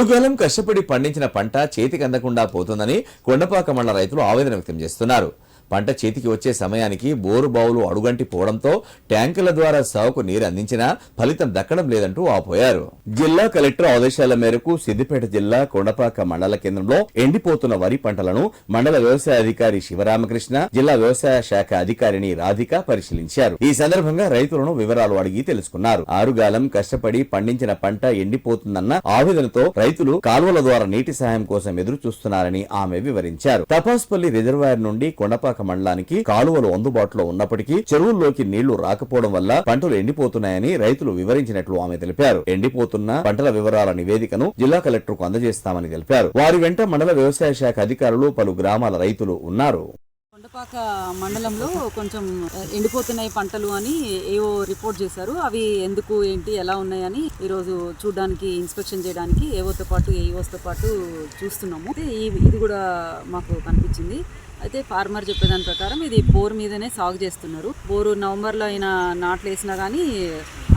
ఆరుగాలం కష్టపడి పండించిన పంట చేతికి అందకుండా పోతుందని కొండపాక మండల రైతులు ఆవేదన వ్యక్తం చేస్తున్నారు. పంట చేతికి వచ్చే సమయానికి బోరు బావులు అడుగంటి పోవడంతో ట్యాంకుల ద్వారా సాగుకు నీరు అందించినా ఫలితం దక్కడం లేదంటూ ఆపోయారు. జిల్లా కలెక్టర్ ఆదేశాల మేరకు సిద్దిపేట జిల్లా కొండపాక మండల కేంద్రంలో ఎండిపోతున్న వరి పంటలను మండల వ్యవసాయ అధికారి శివరామకృష్ణ జిల్లా వ్యవసాయ శాఖ అధికారిని రాధిక పరిశీలించారు. ఈ సందర్భంగా రైతులను వివరాలు అడిగి తెలుసుకున్నారు. ఆరుగాలం కష్టపడి పండించిన పంట ఎండిపోతుందన్న ఆవేదనతో రైతులు కాలువల ద్వారా నీటి సాయం కోసం ఎదురు చూస్తున్నారని ఆమె వివరించారు. తపాస్పల్లి రిజర్వాయర్ నుండి కొండపాక మండలానికి కాలువలు అందుబాటులో ఉన్నప్పటికీ చెరువుల్లోకి నీళ్ళు రాకపోవడం వల్ల పంటలు ఎండిపోతున్నాయని రైతులు వివరించినట్లు ఆమె తెలిపారు. ఎండిపోతున్న పంటల వివరాల నివేదికను జిల్లా కలెక్టర్కు అందజేస్తామని తెలిపారు. వారి వెంట మండల వ్యవసాయ శాఖ అధికారులు పలు గ్రామాల రైతులు ఉన్నారు. కొండపాక మండలంలో కొంచెం ఎండిపోతున్నాయి పంటలు అని ఏవో రిపోర్ట్ చేశారు. అవి ఎందుకు ఏంటి ఎలా ఉన్నాయని ఈరోజు చూడడానికి ఇన్స్పెక్షన్ చేయడానికి ఏవోతో పాటు ఏవోతో పాటు చూస్తున్నాము. ఈ- ఇది కూడా మాకు కనిపించింది. అయితే ఫార్మర్ చెప్పేదాని ప్రకారం ఇది బోర్ మీదనే సాగు చేస్తున్నారు. బోరు నవంబర్లో అయినా నాట్లు వేసినా కానీ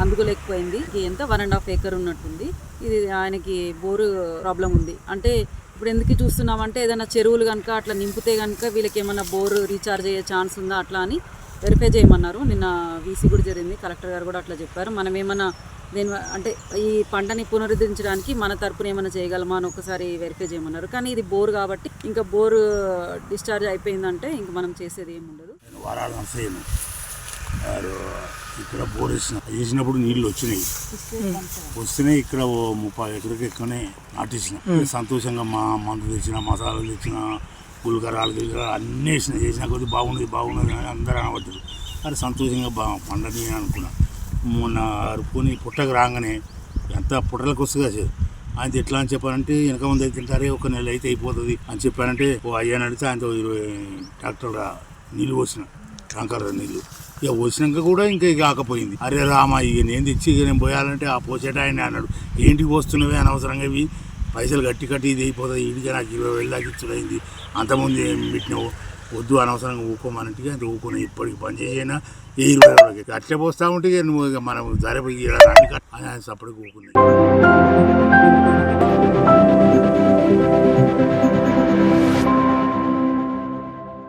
అందుకోలేకపోయింది. ఇది ఎంత? వన్ అండ్ హాఫ్ ఏకర్ ఉన్నట్టుంది. ఇది ఆయనకి బోరు ప్రాబ్లం ఉంది. అంటే ఇప్పుడు ఎందుకు చూస్తున్నామంటే ఏదైనా చెరువులు కనుక అట్లా నింపితే కనుక వీళ్ళకి ఏమైనా బోర్ రీఛార్జ్ అయ్యే ఛాన్స్ ఉందా అట్లా అని వెరిఫై చేయమన్నారు. నిన్న వీసీ కూడా జరిగింది. కలెక్టర్ గారు కూడా అట్లా చెప్పారు. మనం ఏమన్నా దేని అంటే ఈ పంటని పునరుద్ధరించడానికి మన తరపున ఏమైనా చేయగలమా అని ఒకసారి వెరిఫై చేయమన్నారు. కానీ ఇది బోర్ కాబట్టి ఇంకా బోర్ డిశ్చార్జ్ అయిపోయిందంటే ఇంక మనం చేసేది ఏమి ఉండదు. ఇక్కడ బోర్ వేసిన వేసినప్పుడు నీళ్ళు వచ్చినాయి. వస్తేనే ఇక్కడ ఓ ముప్పై ఎకరకి ఎక్కువనే నాటేసిన. సంతోషంగా మా మందు తెచ్చిన మసాలాలు తెచ్చిన పులికరాలు గిలికరాలు అన్నీ వేసిన చేసిన కొద్ది బాగున్నది బాగున్నది అని అందరూ అనవద్దు. అది సంతోషంగా బా పండని అనుకున్నా. మొన్న అరుపుని పుట్టకు రాగానే ఎంత పుట్టలకు వస్తుంది కదా ఆయన ఎట్లా అని చెప్పారంటే వెనక ముందు అయితే తింటారే ఒక నెల అయితే అయిపోతుంది అని చెప్పారంటే ఓ అయ్యాని అడిగితే ఆయనతో ఇరవై ట్రాక్టర్ నీళ్ళు పోసిన ట్యాంకర్ నీళ్ళు ఇక వచ్చినాక కూడా ఇంకా ఇక కాకపోయింది అరే రామా ఇక నేను తెచ్చి ఇక నేను పోయాలంటే ఆ పోసేట ఆయన అన్నాడు. ఏంటికి పోస్తున్నవే అనవసరంగా ఇవి? పైసలు కట్టి కట్టి ఇది అయిపోతుంది. ఇదిగా నాకు ఇరవై వేలు దాకా ఇచ్చుడైంది అంతకుముందు ఏం పెట్టినావు? వద్దు అనవసరంగా ఊకోమనంటే అంత ఊకొని. ఇప్పటికి పని చేయనా? ఏ ఇరవై రోజులకి అట్లే పోస్తా ఉంటే నువ్వు ఇక మనం ధర పోయి అని అప్పటికి ఊకున్నాయి.